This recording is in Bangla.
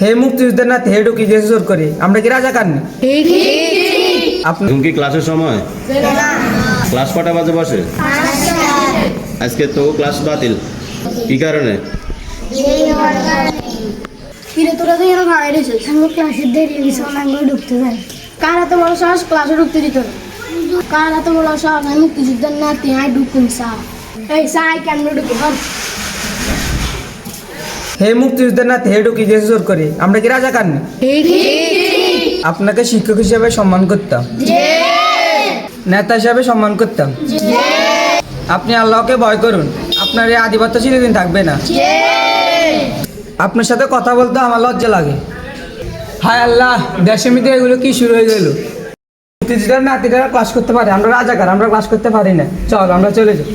হে মুক্তিযুদ্ধের হে ঢুকি যে জোর করে। আমরা কি রাজা কাননি আপনি কি ক্লাসের সময়? ক্লাস কটা বাজে বসে? আজকে তো ক্লাস বাতিল। কি কারণে? কিরে তোরা তো এরকম ক্লাসে দেরি গেছে ঢুকতে কার বড় সাহস ক্লাসে ঢুকতে দিত? না কার এত বড় সাহস? আমি মুক্তিযুদ্ধের নাতি আই ঢুকুন সা এই সাই কেমন ঢুকে হর হে মুক্তিযুদ্ধের নাতি হে ঢুকি যে জোর করে। আমরা কি রাজা কাননি আপনাকে শিক্ষক হিসাবে সম্মান করতাম। নেতা হিসাবে সম্মান করতাম। আপনি আল্লাহকে ভয় করুন। আপনার এই আধিপত্য চিরদিন থাকবে না। আপনার সাথে কথা বলতে আমার লজ্জা লাগে। হায় আল্লাহ দেশের মধ্যে এগুলো কি শুরু হয়ে গেল? মুক্তিযুদ্ধের নাতিরা ক্লাস করতে পারে আমরা রাজাকার আমরা ক্লাস করতে পারি না। চল আমরা চলে যাই।